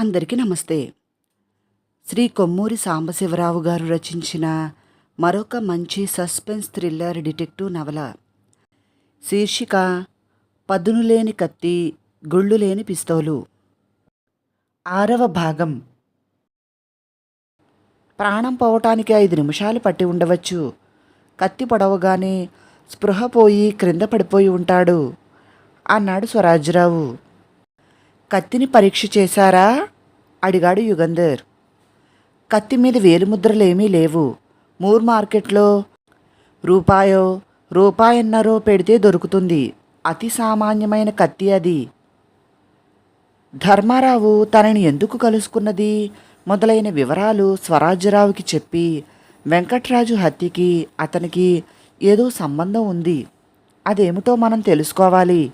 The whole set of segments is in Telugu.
అందరికీ నమస్తే. శ్రీ కొమ్మూరి సాంబశివరావు గారు రచించిన మరొక మంచి సస్పెన్స్ థ్రిల్లర్ డిటెక్టివ్ నవల. శీర్షిక పదును లేని కత్తి గుళ్ళు లేని పిస్తోలు. ఆరవ భాగం. ప్రాణం పోవటానికి ఐదు నిమిషాలు పట్టి ఉండవచ్చు. కత్తి పొడవగానే స్పృహ పోయి క్రింద పడిపోయి ఉంటాడు. అన్నాడు స్వరాజ్యరావు కత్తిని పరీక్ష చేశారా? అడిగాడు యుగంధర్. కత్తి మీద వేలుముద్రలేమీ లేవు. మూర్ మార్కెట్లో రూపాయో రూపాయన్నరో పెడితే దొరుకుతుంది. అతి సామాన్యమైన కత్తి అది. ధర్మారావు తనని ఎందుకు కలుసుకున్నది? మొదలైన వివరాలు స్వరాజ్యరావుకి చెప్పి వెంకట్రాజు హత్యకి అతనికి ఏదో సంబంధం ఉంది. అదేమిటో మనం తెలుసుకోవాలి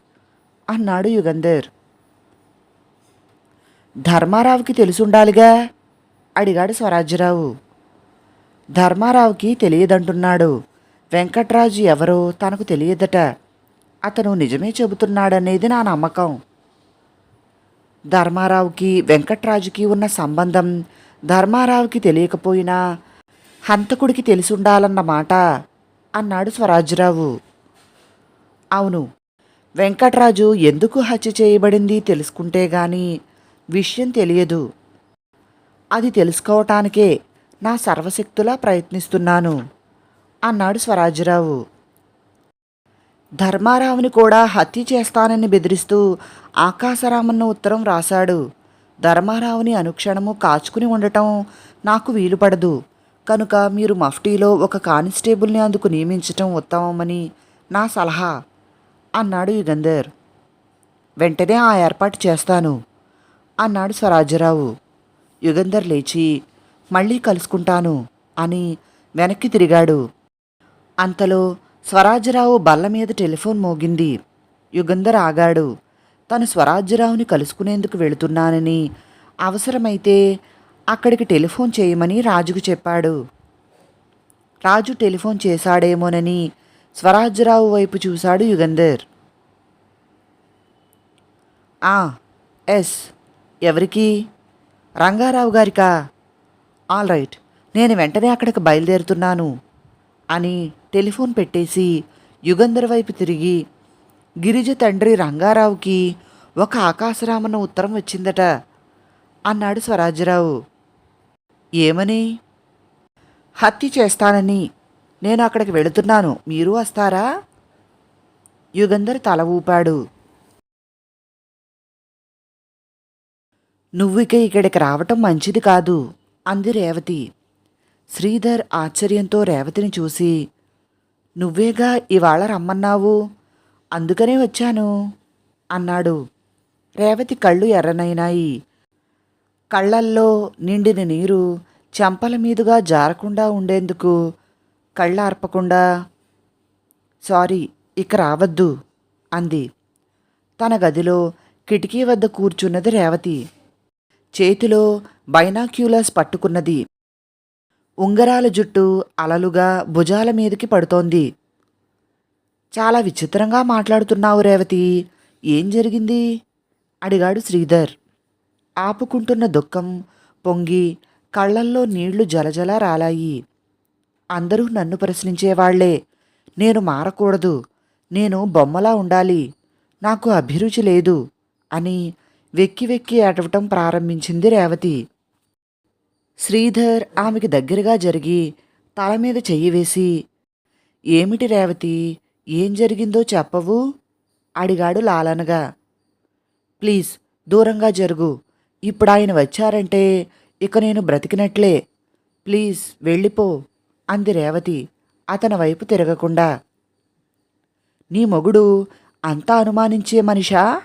అన్నాడు యుగంధర్. ధర్మారావుకి తెలుసుండాలిగా? అడిగాడు స్వరాజ్యరావు. ధర్మారావుకి తెలియదంటున్నాడు. వెంకట్రాజు ఎవరో తనకు తెలియదట. అతను నిజమే చెబుతున్నాడనేది నా నమ్మకం. ధర్మారావుకి వెంకట్రాజుకి ఉన్న సంబంధం ధర్మారావుకి తెలియకపోయినా హంతకుడికి తెలిసుండాలన్నమాట అన్నాడు స్వరాజ్యరావు. అవును వెంకట్రాజు ఎందుకు హత్య చేయబడింది తెలుసుకుంటే గాని విషయం తెలియదు. అది తెలుసుకోవటానికే నా సర్వశక్తులా ప్రయత్నిస్తున్నాను అన్నాడు స్వరాజ్యరావు ధర్మారావుని కూడా హత్య చేస్తానని బెదిరిస్తూ ఆకాశరామన్న ఉత్తరం రాశాడు. ధర్మారావుని అనుక్షణము కాచుకుని ఉండటం నాకు వీలుపడదు. కనుక మీరు మఫ్టీలో ఒక కానిస్టేబుల్ని అందుకు నియమించటం ఉత్తమమని నా సలహా అన్నాడు యుగంధర్. వెంటనే ఆ ఏర్పాటు చేస్తాను. అన్నాడు స్వరాజ్యరావు. యుగంధర్ లేచి మళ్ళీ కలుసుకుంటాను అని వెనక్కి తిరిగాడు. అంతలో స్వరాజ్యరావు బల్ల మీద టెలిఫోన్ మోగింది. యుగంధర్ ఆగాడు. తను స్వరాజ్యరావుని కలుసుకునేందుకు వెళుతున్నానని అవసరమైతే అక్కడికి టెలిఫోన్ చేయమని రాజుకు చెప్పాడు. రాజు టెలిఫోన్ చేశాడేమోనని స్వరాజ్యరావు వైపు చూశాడు యుగంధర్. ఆ ఎస్ ఎవరికి? రంగారావు గారికా? All right. నేను వెంటనే అక్కడికి బయలుదేరుతున్నాను అని టెలిఫోన్ పెట్టేసి యుగంధర్ వైపు తిరిగి గిరిజ తండ్రి రంగారావుకి ఒక ఆకాశరామన్న ఉత్తరం వచ్చిందట. అన్నాడు స్వరాజ్యరావు. ఏమని? హత్య చేస్తానని. నేను అక్కడికి వెళుతున్నాను. మీరు వస్తారా? యుగంధర్ తల ఊపాడు. నువ్వు ఇక ఇక్కడికి రావటం మంచిది కాదు అంది రేవతి. శ్రీధర్ ఆశ్చర్యంతో రేవతిని చూసి నువ్వేగా ఇవాళ రమ్మన్నావు? అందుకనే వచ్చాను అన్నాడు. రేవతి కళ్ళు ఎర్రనైనాయి. కళ్ళల్లో నిండిన నీరు చెంపల మీదుగా జారకుండా ఉండేందుకు కళ్ళార్పకుండా సారీ ఇక రావద్దు అంది. తన గదిలో కిటికీ వద్ద కూర్చున్నది రేవతి. చేతిలో బైనాక్యులర్స్ పట్టుకున్నది. ఉంగరాల జుట్టు అలలుగా భుజాల మీదకి పడుతోంది. చాలా విచిత్రంగా మాట్లాడుతున్నావు రేవతి. ఏం జరిగింది? అడిగాడు శ్రీధర్. ఆపుకుంటున్న దుఃఖం పొంగి కళ్ళల్లో నీళ్ళు జలజల రాలాయి. అందరూ నన్ను ప్రశ్నించేవాళ్ళే. నేను మారకూడదు. నేను బొమ్మలా ఉండాలి. నాకు అభిరుచి లేదు అని వెక్కి వెక్కి ఏడవటం ప్రారంభించింది రేవతి. శ్రీధర్ ఆమెకి దగ్గరగా జరిగి తల మీద చెయ్యి వేసి ఏమిటి రేవతి ఏం జరిగిందో చెప్పవు? అడిగాడు లాలనగా. ప్లీజ్ దూరంగా జరుగు. ఇప్పుడు ఆయన వచ్చారంటే ఇక నేను బ్రతికినట్లే. ప్లీజ్ వెళ్ళిపో అంది రేవతి అతని వైపు తిరగకుండా. నీ మొగుడు అంతా అనుమానించే మనిషా?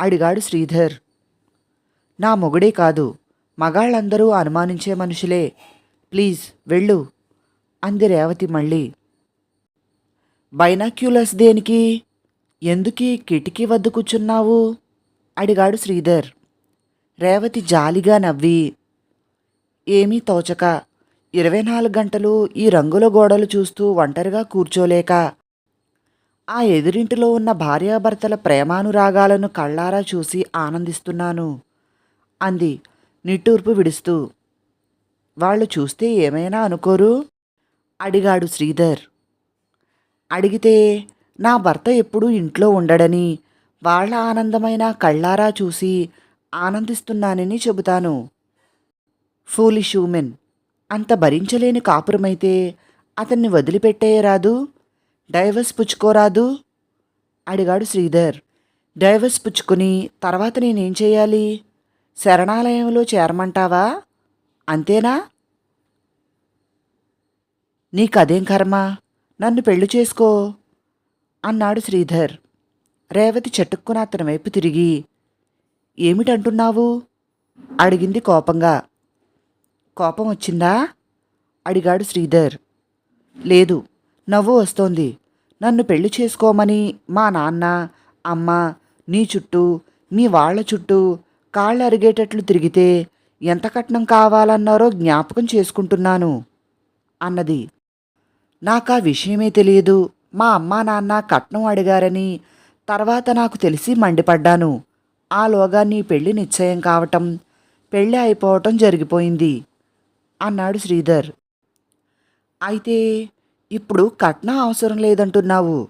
అడిగాడు శ్రీధర్. నా మొగుడే కాదు మగాళ్ళందరూ అనుమానించే మనుషులే. ప్లీజ్ వెళ్ళు అంది రేవతి మళ్ళీ. బైనాక్యులస్ దేనికి? ఎందుకీ కిటికీ వద్ద కూర్చున్నావు? అడిగాడు శ్రీధర్. రేవతి జాలిగా నవ్వి. ఏమీ తోచక ఇరవై నాలుగు గంటలు ఈ రంగుల గోడలు చూస్తూ ఒంటరిగా కూర్చోలేక ఆ ఎదురింటిలో ఉన్న భార్యాభర్తల ప్రేమానురాగాలను కళ్ళారా చూసి ఆనందిస్తున్నాను. అంది. నిట్టూర్పు విడుస్తూ. వాళ్ళు చూస్తే ఏమైనా అనుకోరు? అడిగాడు శ్రీధర్. అడిగితే నా భర్త ఎప్పుడూ ఇంట్లో ఉండడని వాళ్ళ ఆనందమైన కళ్ళారా చూసి ఆనందిస్తున్నానని చెబుతాను. Foolish women. అంత భరించలేని కాపురమైతే అతన్ని వదిలిపెట్టేయరాదు? డైవర్స్ పుచ్చుకోరాదు? అడిగాడు శ్రీధర్. డైవర్స్ పుచ్చుకుని తర్వాత నేనేం చేయాలి? శరణాలయంలో చేరమంటావా? అంతేనా? నీకదేం కర్మ? నన్ను పెళ్ళి చేసుకో అన్నాడు శ్రీధర్. రేవతి చటుక్కున అతని వైపు తిరిగి ఏమిటంటున్నావు? అడిగింది కోపంగా. కోపం వచ్చిందా? అడిగాడు శ్రీధర్. లేదు నవ్వు వస్తోంది. నన్ను పెళ్ళి చేసుకోమని మా నాన్న అమ్మ నీ చుట్టూ మీ వాళ్ళ చుట్టూ కాళ్ళు అరిగేటట్లు తిరిగితే ఎంత కట్నం కావాలన్నారో జ్ఞాపకం చేసుకుంటున్నాను అన్నది. నాకా విషయమే తెలియదు. మా అమ్మా నాన్న కట్నం అడిగారని తర్వాత నాకు తెలిసి మండిపడ్డాను. ఆలోగా నీ పెళ్ళి నిశ్చయం కావటం పెళ్ళి అయిపోవటం జరిగిపోయింది అన్నాడు శ్రీధర్. అయితే ఇప్పుడు కట్నం అవసరం లేదంటున్నావు.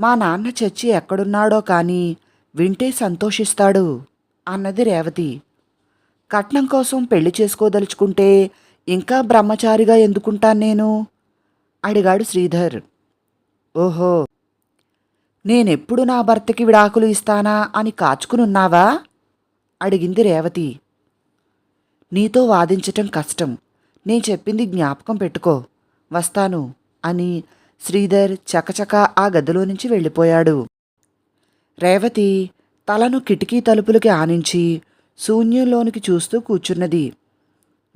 మా నాన్న చచ్చి ఎక్కడున్నాడో కానీ వింటే సంతోషిస్తాడు అన్నది రేవతి. కట్నం కోసం పెళ్ళి చేసుకోదలుచుకుంటే ఇంకా బ్రహ్మచారిగా ఎందుకుంటాను నేను? అడిగాడు శ్రీధర్. ఓహో నేనెప్పుడు నా భర్తకి విడాకులు ఇస్తానా అని కాచుకునున్నావా? అడిగింది రేవతి. నీతో వాదించటం కష్టం. నేను చెప్పింది జ్ఞాపకం పెట్టుకో. వస్తాను. అని శ్రీధర్ చకచక ఆ గదిలో నుంచి వెళ్ళిపోయాడు. రేవతి తలను కిటికీ తలుపులకి ఆనించి శూన్యంలోనికి చూస్తూ కూర్చున్నది.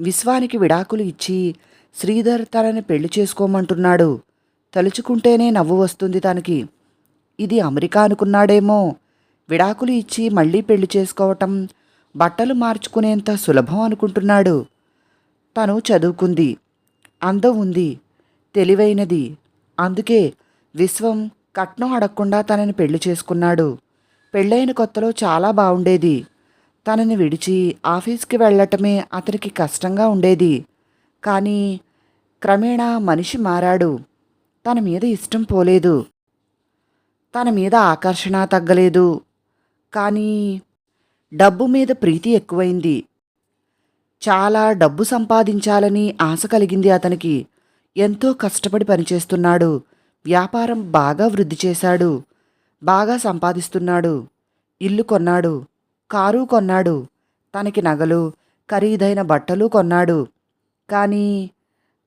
విశ్వానికి విడాకులు ఇచ్చి శ్రీధర్ తనని పెళ్ళి చేసుకోమంటున్నాడు. తలుచుకుంటేనే నవ్వు వస్తుంది తనకి. ఇది అమెరికా అనుకున్నాడేమో. విడాకులు ఇచ్చి మళ్ళీ పెళ్ళి చేసుకోవటం బట్టలు మార్చుకునేంత సులభం అనుకుంటున్నాడు. తను చదువుకుంది. అందం ఉంది. తెలివైనది. అందుకే విశ్వం కట్నం అడగకుండా తనని పెళ్ళి చేసుకున్నాడు. పెళ్ళైన కొత్తలో చాలా బాగుండేది తనని విడిచి ఆఫీస్కి వెళ్ళటమే అతనికి కష్టంగా ఉండేది. కానీ క్రమేణా మనిషి మారాడు. తన మీద ఇష్టం పోలేదు. తన మీద ఆకర్షణ తగ్గలేదు. కానీ డబ్బు మీద ప్రీతి ఎక్కువైంది. చాలా డబ్బు సంపాదించాలని ఆశ కలిగింది అతనికి. ఎంతో కష్టపడి పనిచేస్తున్నాడు. వ్యాపారం బాగా వృద్ధి చేశాడు. బాగా సంపాదిస్తున్నాడు. ఇల్లు కొన్నాడు. కారు కొన్నాడు. తనకి నగలు ఖరీదైన బట్టలు కొన్నాడు. కానీ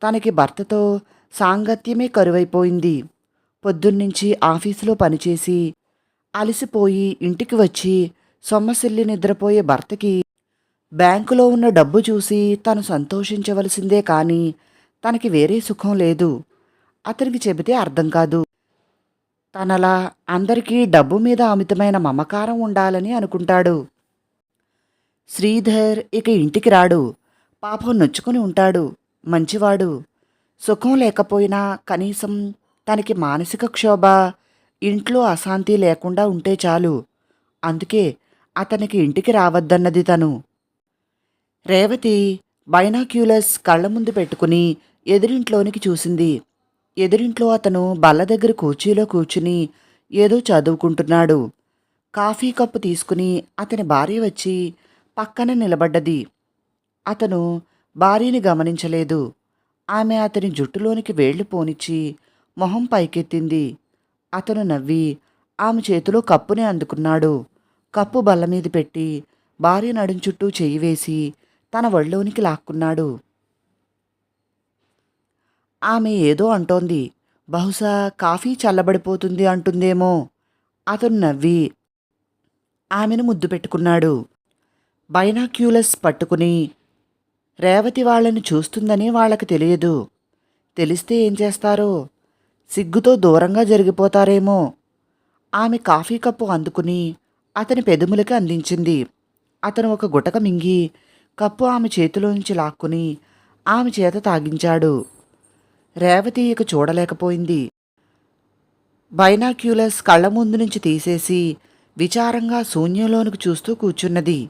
తనకి భర్తతో సాంగత్యమే కరువైపోయింది. పొద్దున్నుంచి ఆఫీసులో పనిచేసి అలసిపోయి ఇంటికి వచ్చి సొమ్మసిల్లి నిద్రపోయే భర్తకి బ్యాంకులో ఉన్న డబ్బు చూసి తను సంతోషించవలసిందే కానీ తనకి వేరే సుఖం లేదు. అతనికి చెబితే అర్థం కాదు. తనలా అందరికీ డబ్బు మీద అమితమైన మమకారం ఉండాలని అనుకుంటాడు. శ్రీధర్ ఇక ఇంటికి రాడు. పాపం నొచ్చుకుని ఉంటాడు. మంచివాడు. సుఖం లేకపోయినా కనీసం తనకి మానసిక క్షోభ ఇంట్లో అశాంతి లేకుండా ఉంటే చాలు. అందుకే అతనికి ఇంటికి రావద్దన్నది తను. రేవతి బైనాక్యూలస్ కళ్ళ ముందు పెట్టుకుని ఎదురింట్లోనికి చూసింది. ఎదురింట్లో అతను బల్ల దగ్గర కుర్చీలో కూర్చుని ఏదో చదువుకుంటున్నాడు. కాఫీ కప్పు తీసుకుని అతని భార్య వచ్చి పక్కన నిలబడ్డది. అతను భార్యని గమనించలేదు. ఆమె అతని జుట్టులోనికి వేళ్ళు పోనిచ్చి మొహం పైకెత్తింది. అతను నవ్వి ఆమె చేతిలో కప్పుని అందుకున్నాడు. కప్పు బల్ల మీద పెట్టి భార్య నడుం చుట్టూ చెయ్యి వేసి తన ఒళ్ళోనికి లాక్కున్నాడు. ఆమె ఏదో అంటోంది. బహుశా కాఫీ చల్లబడిపోతుంది అంటుందేమో. అతను నవ్వి ఆమెను ముద్దు పెట్టుకున్నాడు. బైనాక్యూలస్ పట్టుకుని రేవతి వాళ్ళని చూస్తుందని వాళ్ళకి తెలియదు. తెలిస్తే ఏం చేస్తారో? సిగ్గుతో దూరంగా జరిగిపోతారేమో. ఆమె కాఫీ కప్పు అందుకుని అతని పెదములకి అందించింది. అతను ఒక గుటక మింగి కప్పు ఆమె చేతిలోంచి లాక్కుని ఆమె చేత తాగించాడు. రేవతి ఇక చూడలేకపోయింది. బైనాక్యులస్ కళ్ళ ముందు నుంచి తీసేసి విచారంగా శూన్యంలోనికి చూస్తూ కూర్చున్నది.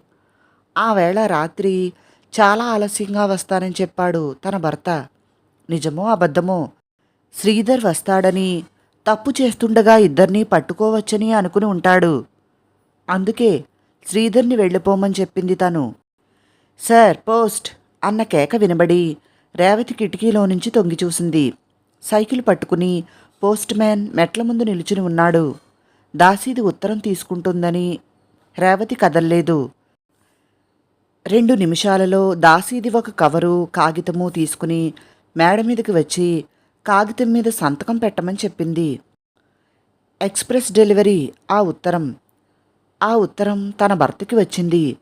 ఆ వేళ రాత్రి చాలా ఆలస్యంగా వస్తానని చెప్పాడు తన భర్త. నిజమో అబద్ధమో? శ్రీధర్ వస్తాడని తప్పు చేస్తుండగా ఇద్దరినీ పట్టుకోవచ్చని అనుకుని ఉంటాడు. అందుకే శ్రీధర్ని వెళ్ళిపోమని చెప్పింది తను. Sir post. అన్న కేక వినబడి రేవతి కిటికీలో నుంచి తొంగి చూసింది. సైకిల్ పట్టుకుని పోస్ట్ మ్యాన్ మెట్ల ముందు నిలుచుని ఉన్నాడు. దాసీది ఉత్తరం తీసుకుంటుందని రేవతి కదల్లేదు. రెండు నిమిషాలలో దాసీది ఒక కవరు కాగితము తీసుకుని మేడ మీదకి వచ్చి కాగితం మీద సంతకం పెట్టమని చెప్పింది. ఎక్స్ప్రెస్ డెలివరీ ఆ ఉత్తరం. ఆ ఉత్తరం తన భర్తకి వచ్చింది.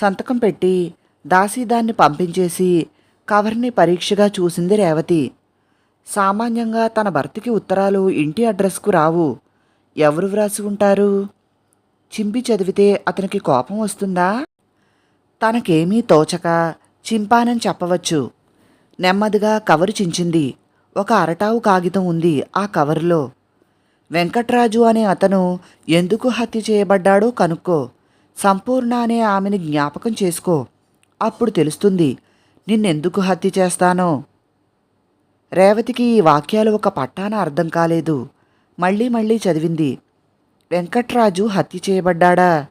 సంతకం పెట్టి దాసి దాన్ని పంపించేసి కవర్ని పరీక్షగా చూసింది రేవతి. సామాన్యంగా తన భర్తకి ఉత్తరాలు ఇంటి అడ్రస్కు రావు. ఎవరు వ్రాసి ఉంటారు? చింపి చదివితే అతనికి కోపం వస్తుందా? తనకేమీ తోచక చింపానని చెప్పవచ్చు. నెమ్మదిగా కవరు చించింది. ఒక అరటావు కాగితం ఉంది ఆ కవరులో. వెంకట్రాజు అనే అతను ఎందుకు హత్య చేయబడ్డాడో కనుక్కో. సంపూర్ణ అనే ఆమెని జ్ఞాపకం చేసుకో. అప్పుడు తెలుస్తుంది నిన్నెందుకు హత్య చేస్తానో? రేవతికి ఈ వాక్యాలు ఒక పట్టాన అర్థం కాలేదు. మళ్ళీ మళ్ళీ చదివింది వెంకట్రాజు హత్య చేయబడ్డాడా?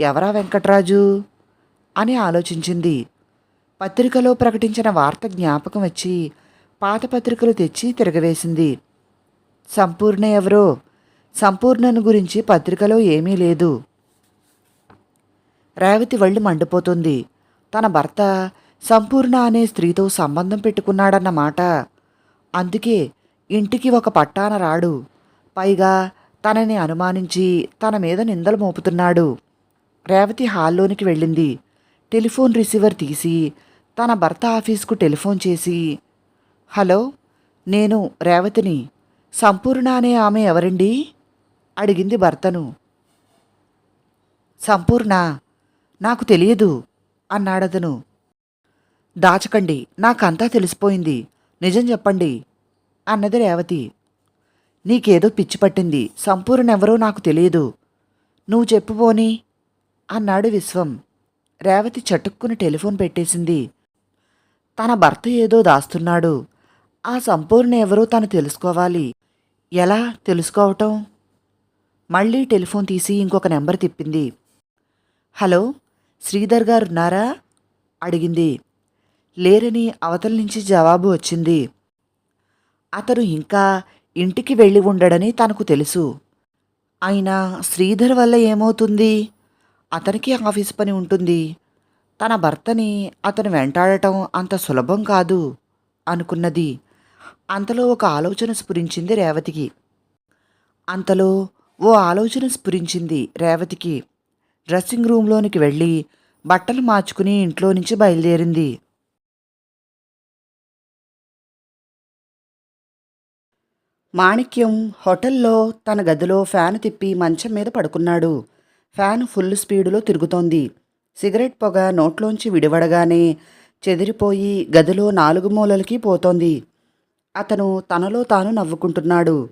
ఎవరా వెంకట్రాజు? అని ఆలోచించింది. పత్రికలో ప్రకటించిన వార్త జ్ఞాపకం వచ్చి పాత పత్రికలు తెచ్చి తిరగవేసింది. సంపూర్ణ ఎవరో? సంపూర్ణను గురించి పత్రికలో ఏమీ లేదు. రేవతి వళ్ళు మండిపోతుంది. తన భర్త సంపూర్ణ అనే స్త్రీతో సంబంధం పెట్టుకున్నాడన్నమాట అందుకే ఇంటికి ఒక పట్టాన రాడు. పైగా తనని అనుమానించి తన మీద నిందలు మోపుతున్నాడు. రేవతి హాల్లోనికి వెళ్ళింది. టెలిఫోన్ రిసీవర్ తీసి తన భర్త ఆఫీస్కు టెలిఫోన్ చేసి హలో నేను రేవతిని. సంపూర్ణ అనే ఆమె ఎవరండి? అడిగింది భర్తను. సంపూర్ణ. నాకు తెలియదు. అన్నాడతను. దాచకండి నాకంతా తెలిసిపోయింది. నిజం చెప్పండి అన్నది రేవతి. నీకేదో పిచ్చి పట్టింది. సంపూర్ణ ఎవరో నాకు తెలియదు. నువ్వు చెప్పుపోని అన్నాడు విశ్వం. రేవతి చటుక్కుని టెలిఫోన్ పెట్టేసింది. తన భర్త ఏదో దాస్తున్నాడు. ఆ సంపూర్ణ ఎవరో తను తెలుసుకోవాలి. ఎలా తెలుసుకోవటం? మళ్ళీ టెలిఫోన్ తీసి ఇంకొక నెంబర్ తిప్పింది. హలో శ్రీధర్ గారు ఉన్నారా? అడిగింది. లేరని అవతల నుంచి జవాబు వచ్చింది. అతను ఇంకా ఇంటికి వెళ్ళి ఉండడని తనకు తెలుసు. అయినా శ్రీధర్ వల్ల ఏమవుతుంది? అతనికి ఆఫీస్ పని ఉంటుంది. తన భర్తని అతను వెంటాడటం అంత సులభం కాదు అనుకున్నది. అంతలో ఒక ఆలోచన స్ఫురించింది రేవతికి. అంతలో ఓ ఆలోచన స్ఫురించింది రేవతికి. డ్రెస్సింగ్ రూమ్లోనికి వెళ్ళి బట్టలు మార్చుకుని ఇంట్లో నుంచి బయలుదేరింది. మాణిక్యం హోటల్లో తన గదిలో ఫ్యాన్ తిప్పి మంచం మీద పడుకున్నాడు. ఫ్యాన్ ఫుల్ స్పీడులో తిరుగుతోంది. సిగరెట్ పొగ నోట్లోంచి విడివడగానే చెదిరిపోయి గదిలో నాలుగు మూలలకి పోతోంది. అతను తనలో తాను నవ్వుకుంటున్నాడు.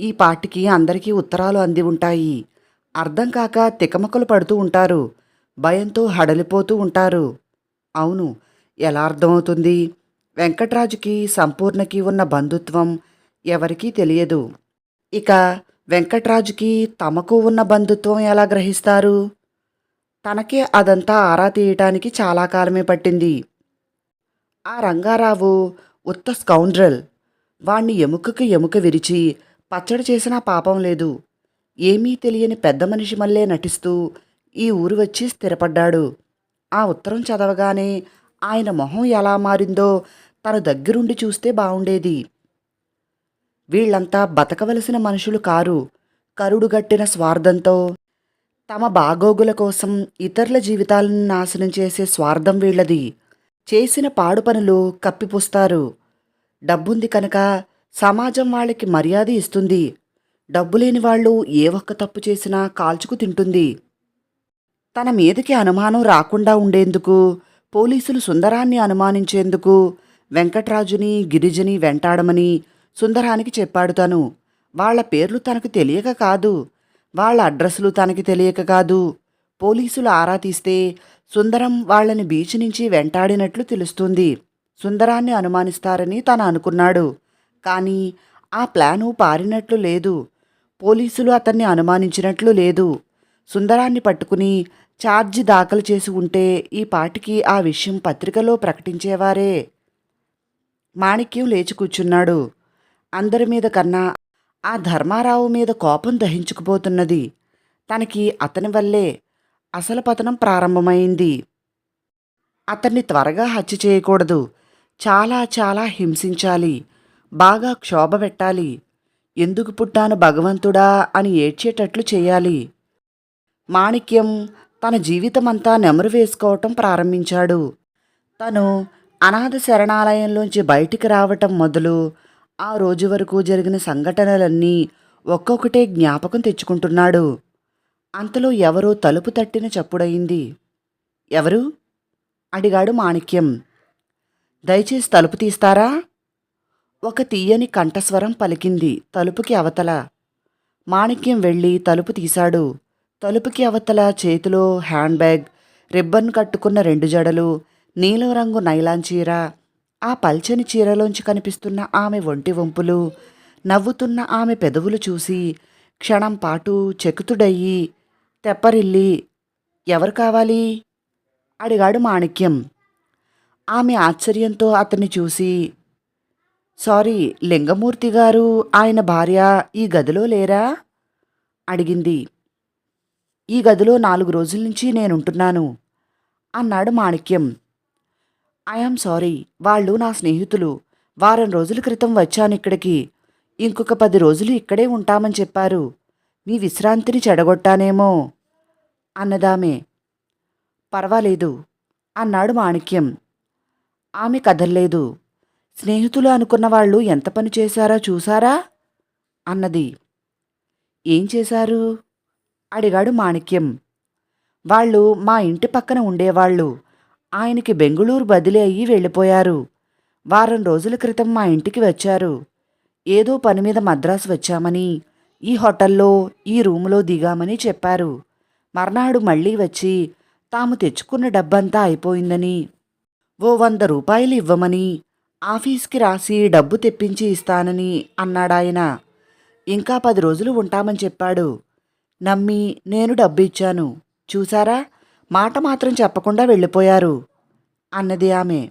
ఈ పాటికి అందరికీ ఉత్తరాలు అంది ఉంటాయి. అర్థం కాక తికమకలు పడుతూ ఉంటారు. భయంతో హడలిపోతూ ఉంటారు. అవును ఎలా అర్థమవుతుంది? వెంకట్రాజుకి సంపూర్ణకి ఉన్న బంధుత్వం ఎవరికీ తెలియదు. ఇక వెంకట్రాజుకి తమకు ఉన్న బంధుత్వం ఎలా గ్రహిస్తారు? తనకే అదంతా ఆరా తీయటానికి చాలా కాలమే పట్టింది. ఆ రంగారావు ఉత్త స్కౌండ్రల్. వాణ్ణి ఎముకకు ఎముక విరిచి పచ్చడి చేసినా పాపం లేదు. ఏమీ తెలియని పెద్ద మనిషి మల్లే నటిస్తూ ఈ ఊరు వచ్చి స్థిరపడ్డాడు. ఆ ఉత్తరం చదవగానే ఆయన మొహం ఎలా మారిందో తన దగ్గరుండి చూస్తే బావుండేది. వీళ్ళంతా బతకవలసిన మనుషులు కారు. కరుడుగట్టిన స్వార్థంతో తమ బాగోగుల కోసం ఇతరుల జీవితాలను నాశనం చేసే స్వార్థం వీళ్ళది. చేసిన పాడు పనులు కప్పిపుస్తారు. డబ్బుంది కనుక సమాజం వాళ్ళకి మర్యాద ఇస్తుంది. డబ్బు లేని వాళ్ళు ఏ ఒక్క తప్పు చేసినా కాల్చుకు తింటుంది. తన మీదకి అనుమానం రాకుండా ఉండేందుకు పోలీసులు సుందరాన్ని అనుమానించేందుకు వెంకట్రాజుని గిరిజని వెంటాడమని సుందరానికి చెప్పాడు తను. వాళ్ళ పేర్లు తనకు తెలియక కాదు. వాళ్ళ అడ్రస్లు తనకి తెలియక కాదు. పోలీసులు ఆరా తీస్తే సుందరం వాళ్ళని బీచ్ నుంచి వెంటాడినట్లు తెలుస్తుంది. సుందరాన్ని అనుమానిస్తారని తను అనుకున్నాడు. కానీ ఆ ప్లాను పారినట్లు లేదు. పోలీసులు అతన్ని అనుమానించినట్లు లేదు. సుందరాన్ని పట్టుకుని ఛార్జీ దాఖలు చేసి ఉంటే ఈ పాటికి ఆ విషయం పత్రికలో ప్రకటించేవారే. మాణిక్యం లేచి కూర్చున్నాడు. అందరి మీద కన్నా ఆ ధర్మారావు మీద కోపం దహించుకుపోతున్నది. తనకి అతని వల్లే అసలు పతనం ప్రారంభమైంది. అతన్ని త్వరగా హత్య చేయకూడదు. చాలా చాలా హింసించాలి. బాగా క్షోభ పెట్టాలి. ఎందుకు పుట్టాను భగవంతుడా అని ఏడ్చేటట్లు చేయాలి. మాణిక్యం తన జీవితమంతా నెమరు వేసుకోవటం ప్రారంభించాడు. తను అనాథ శరణాలయంలోంచి బయటికి రావటం మొదలు ఆ రోజు వరకు జరిగిన సంఘటనలన్నీ ఒక్కొక్కటే జ్ఞాపకం తెచ్చుకుంటున్నాడు. అంతలో ఎవరో తలుపు తట్టిన చప్పుడయింది. ఎవరు? అడిగాడు మాణిక్యం. దయచేసి తలుపు తీస్తారా? ఒక తీయని కంఠస్వరం పలికింది తలుపుకి అవతల. మాణిక్యం వెళ్ళి తలుపు తీశాడు. తలుపుకి అవతల చేతిలో హ్యాండ్ బ్యాగ్ రిబ్బన్ కట్టుకున్న రెండు జడలు నీలం రంగు నైలాన్ చీర ఆ పల్చని చీరలోంచి కనిపిస్తున్న ఆమె ఒంటి వంపులు నవ్వుతున్న ఆమె పెదవులు చూసి క్షణం పాటు చెకుతుడయ్యి తెప్పరిల్లి ఎవరు కావాలి? అడిగాడు మాణిక్యం. ఆమె ఆశ్చర్యంతో అతన్ని చూసి సారీ లింగమూర్తి గారు ఆయన భార్య ఈ గదిలో లేరా? అడిగింది. ఈ గదిలో నాలుగు రోజుల నుంచి నేనుంటున్నాను అన్నాడు మాణిక్యం. ఐఆమ్ సారీ వాళ్ళు నా స్నేహితులు. వారం రోజుల క్రితం వచ్చాను ఇక్కడికి. ఇంకొక పది రోజులు ఇక్కడే ఉంటామని చెప్పారు. మీ విశ్రాంతిని చెడగొట్టానేమో అన్నదామే. పర్వాలేదు అన్నాడు మాణిక్యం. ఆమె కదల్లేదు. స్నేహితులు అనుకున్న వాళ్ళు ఎంత పని చేశారో చూసారా అన్నది. ఏం చేశారు? అడిగాడు మాణిక్యం. వాళ్ళు మా ఇంటి పక్కన ఉండేవాళ్ళు. ఆయనకి బెంగుళూరు బదిలీ అయ్యి వెళ్ళిపోయారు. వారం రోజుల క్రితం మా ఇంటికి వచ్చారు. ఏదో పని మీద మద్రాసు వచ్చామని ఈ హోటల్లో ఈ రూములో దిగామని చెప్పారు. మర్నాడు మళ్ళీ వచ్చి తాము తెచ్చుకున్న డబ్బంతా అయిపోయిందని ఓ వంద రూపాయలు ఇవ్వమని ఆఫీస్కి రాసి డబ్బు తెప్పించి ఇస్తానని అన్నాడాయన. ఇంకా పది రోజులు ఉంటామని చెప్పాడు. నమ్మి నేను డబ్బు ఇచ్చాను. చూసారా? మాట మాత్రం చెప్పకుండా వెళ్ళిపోయారు అన్నది ఆమె.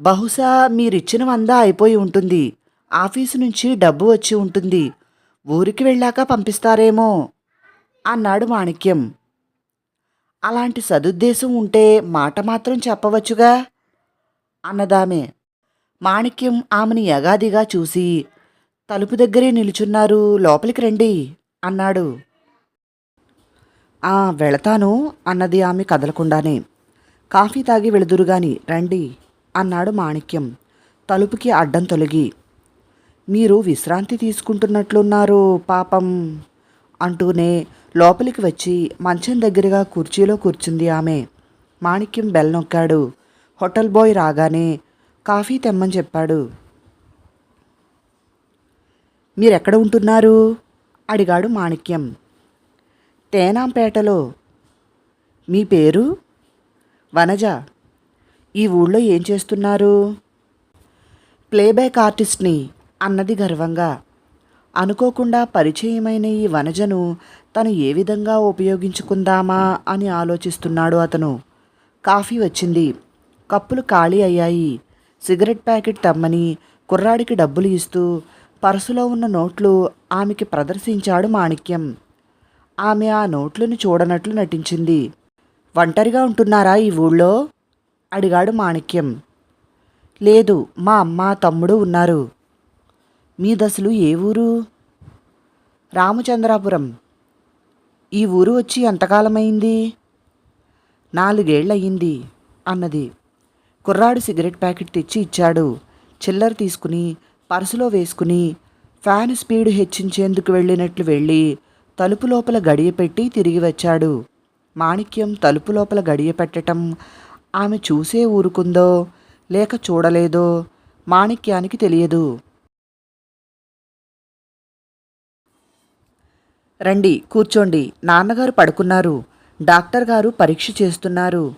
బహుశా మీరిచ్చిన వంద అయిపోయి ఉంటుంది. ఆఫీసు నుంచి డబ్బు వచ్చి ఉంటుంది. ఊరికి వెళ్ళాక పంపిస్తారేమో అన్నాడు మాణిక్యం. అలాంటి సదుద్దేశం ఉంటే మాట మాత్రం చెప్పవచ్చుగా? అన్నదామె. మాణిక్యం ఆమెని యగాదిగా చూసి తలుపు దగ్గరే నిలుచున్నారు లోపలికి రండి అన్నాడు. ఆ వెళతాను అన్నది ఆమె కదలకుండానే. కాఫీ తాగి వెళుదురుగాని రండి అన్నాడు మాణిక్యం. తలుపుకి అడ్డం తొలగి మీరు విశ్రాంతి తీసుకుంటున్నట్లున్నారు పాపం అంటూనే లోపలికి వచ్చి మంచం దగ్గరగా కుర్చీలో కూర్చుంది ఆమె. మాణిక్యం బెల్ నొక్కాడు. హోటల్ బాయ్ రాగానే కాఫీ తెమ్మని చెప్పాడు. మీరెక్కడ ఉంటున్నారు? అడిగాడు మాణిక్యం. తేనాంపేటలో. మీ పేరు? వనజ. ఈ ఊళ్ళో ఏం చేస్తున్నారు? ప్లేబ్యాక్ ఆర్టిస్ట్ని అన్నది గర్వంగా. అనుకోకుండా పరిచయమైన ఈ వనజను తను ఏ విధంగా ఉపయోగించుకుందామా? అని ఆలోచిస్తున్నాడు అతను. కాఫీ వచ్చింది. కప్పులు ఖాళీ అయ్యాయి. సిగరెట్ ప్యాకెట్ తమ్మని కుర్రాడికి డబ్బులు ఇస్తూ పర్సులో ఉన్న నోట్లు ఆమెకి ప్రదర్శించాడు మాణిక్యం. ఆమె ఆ నోట్లను చూడనట్లు నటించింది. ఒంటరిగా ఉంటున్నారా ఈ ఊళ్ళో? అడిగాడు మాణిక్యం. లేదు మా అమ్మ తమ్ముడు ఉన్నారు. మీ దశలు ఏ ఊరు? రామచంద్రాపురం. ఈ ఊరు వచ్చి ఎంతకాలమైంది? నాలుగేళ్ళయింది అన్నది. కుర్రాడు సిగరెట్ ప్యాకెట్ తెచ్చి ఇచ్చాడు. చిల్లర తీసుకుని పర్సులో వేసుకుని ఫ్యాన్ స్పీడ్ హెచ్చించేందుకు వెళ్ళినట్లు వెళ్ళి తలుపు లోపల గడియ పెట్టి తిరిగి వచ్చాడు. మాణిక్యం తలుపు లోపల గడియ పెట్టటం ఆమె చూసే ఊరుకుందో లేక చూడలేదో మాణిక్యానికి తెలియదు. రండి కూర్చోండి. నాన్నగారు పడుకున్నారు. డాక్టర్ గారు పరీక్ష చేస్తున్నారు.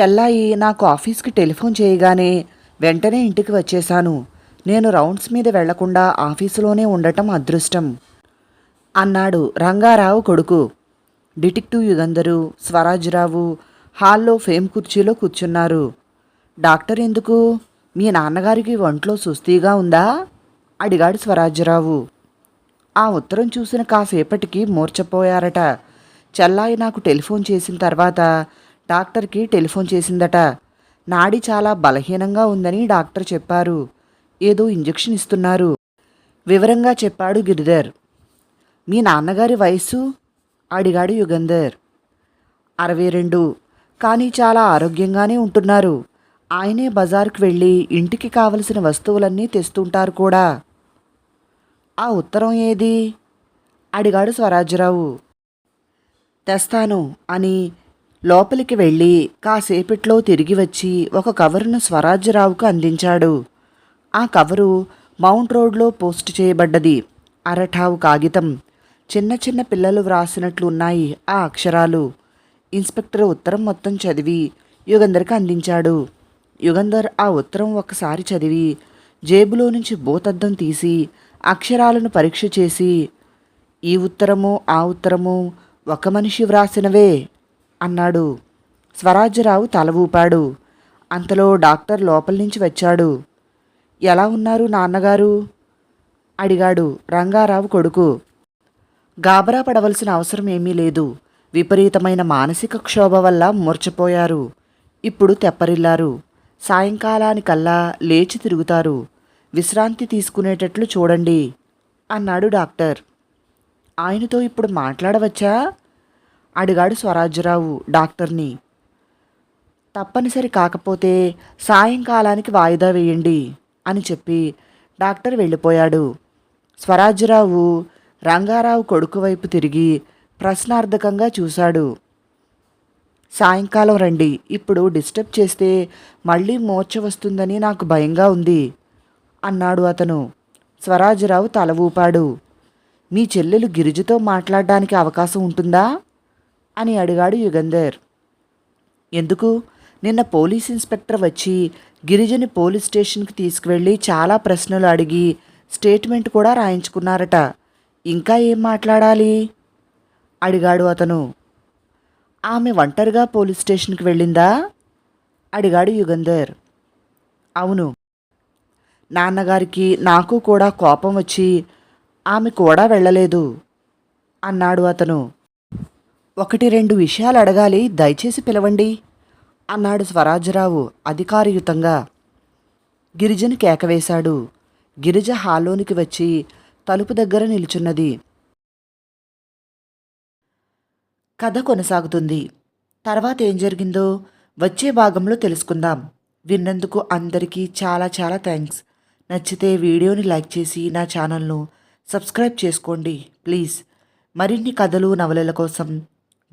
చెల్లాయి నాకు ఆఫీస్కి టెలిఫోన్ చేయగానే వెంటనే ఇంటికి వచ్చేశాను. నేను రౌండ్స్ మీద వెళ్ళకుండా ఆఫీసులోనే ఉండటం అదృష్టం. అన్నాడు రంగారావు కొడుకు. డిటెక్టివ్ యుగంధరు స్వరాజ్రావు హాల్లో ఫేమ్ కుర్చీలో కూర్చున్నారు. డాక్టర్ ఎందుకు? మీ నాన్నగారికి ఒంట్లో సుస్తీగా ఉందా? అడిగాడు స్వరాజ్రావు. ఆ ఉత్తరం చూసిన కాసేపటికి మూర్చపోయారట చెల్లాయి నాకు టెలిఫోన్ చేసిన తర్వాత డాక్టర్కి టెలిఫోన్ చేసిందట. నాడి చాలా బలహీనంగా ఉందని డాక్టర్ చెప్పారు. ఏదో ఇంజెక్షన్ ఇస్తున్నారు. వివరంగా చెప్పాడు గిరిధర్. మీ నాన్నగారి వయస్సు? అడిగాడు యుగంధర్. అరవై రెండు. కానీ చాలా ఆరోగ్యంగానే ఉంటున్నారు. ఆయనే బజార్కు వెళ్ళి ఇంటికి కావలసిన వస్తువులన్నీ తెస్తుంటారు కూడా. ఆ ఉత్తరం ఏది? అడిగాడు స్వరాజ్యరావు తెస్తాను అని లోపలికి వెళ్ళి కాసేపట్లో తిరిగి వచ్చి ఒక కవరును స్వరాజ్యరావుకు అందించాడు. ఆ కవరు మౌంట్ రోడ్లో పోస్ట్ చేయబడ్డది. అరఠావు కాగితం. చిన్న చిన్న పిల్లలు వ్రాసినట్లు ఉన్నాయి ఆ అక్షరాలు. ఇన్స్పెక్టర్ ఉత్తరం మొత్తం చదివి యుగంధర్కి అందించాడు. యుగంధర్ ఆ ఉత్తరం ఒకసారి చదివి జేబులో నుంచి భూతద్దం తీసి అక్షరాలను పరీక్ష చేసి ఈ ఉత్తరము ఆ ఉత్తరము ఒక మనిషి వ్రాసినవే అన్నాడు. స్వరాజ్యరావు తల ఊపాడు. అంతలో డాక్టర్ లోపల నుంచి వచ్చాడు. ఎలా ఉన్నారు నాన్నగారు? అడిగాడు రంగారావు కొడుకు. గాబరా పడవలసిన అవసరం ఏమీ లేదు. విపరీతమైన మానసిక క్షోభ వల్ల మూర్చపోయారు. ఇప్పుడు తెప్పరిల్లారు. సాయంకాలానికల్లా లేచి తిరుగుతారు. విశ్రాంతి తీసుకునేటట్లు చూడండి అన్నాడు డాక్టర్. ఆయనతో ఇప్పుడు మాట్లాడవచ్చా? అడిగాడు స్వరాజ్యరావు డాక్టర్ని. తప్పనిసరి కాకపోతే సాయంకాలానికి వాయిదా వేయండి అని చెప్పి డాక్టర్ వెళ్ళిపోయాడు. స్వరాజ్యరావు రంగారావు కొడుకు వైపు తిరిగి ప్రశ్నార్థకంగా చూశాడు. సాయంకాలం రండి ఇప్పుడు డిస్టర్బ్ చేస్తే మళ్ళీ మోర్చ వస్తుందని నాకు భయంగా ఉంది అన్నాడు అతను. స్వరాజ్యరావు తల ఊపాడు. మీ చెల్లెలు గిరిజతో మాట్లాడడానికి అవకాశం ఉంటుందా? అని అడిగాడు యుగంధర్. ఎందుకు? నిన్న పోలీస్ ఇన్స్పెక్టర్ వచ్చి గిరిజని పోలీస్ స్టేషన్కి తీసుకువెళ్ళి చాలా ప్రశ్నలు అడిగి స్టేట్మెంట్ కూడా రాయించుకున్నారట. ఇంకా ఏం మాట్లాడాలి? అడిగాడు అతను. ఆమె ఒంటరిగా పోలీస్ స్టేషన్కి వెళ్ళిందా? అడిగాడు యుగంధర్. అవును. నాన్నగారికి నాకు కూడా కోపం వచ్చి ఆమె కూడా వెళ్ళలేదు అన్నాడు అతను. ఒకటి రెండు విషయాలు అడగాలి దయచేసి పిలవండి. అన్నాడు స్వరాజ్యరావు అధికారయుతంగా. గిరిజను కేకవేశాడు. గిరిజ హాల్లోనికి వచ్చి తలుపు దగ్గర నిల్చున్నది. కథ కొనసాగుతుంది. తర్వాత ఏం జరిగిందో వచ్చే భాగంలో తెలుసుకుందాం. విన్నందుకు అందరికీ చాలా చాలా థ్యాంక్స్. నచ్చితే వీడియోని లైక్ చేసి నా ఛానల్ను సబ్స్క్రైబ్ చేసుకోండి ప్లీజ్. మరిన్ని కథలు నవలల కోసం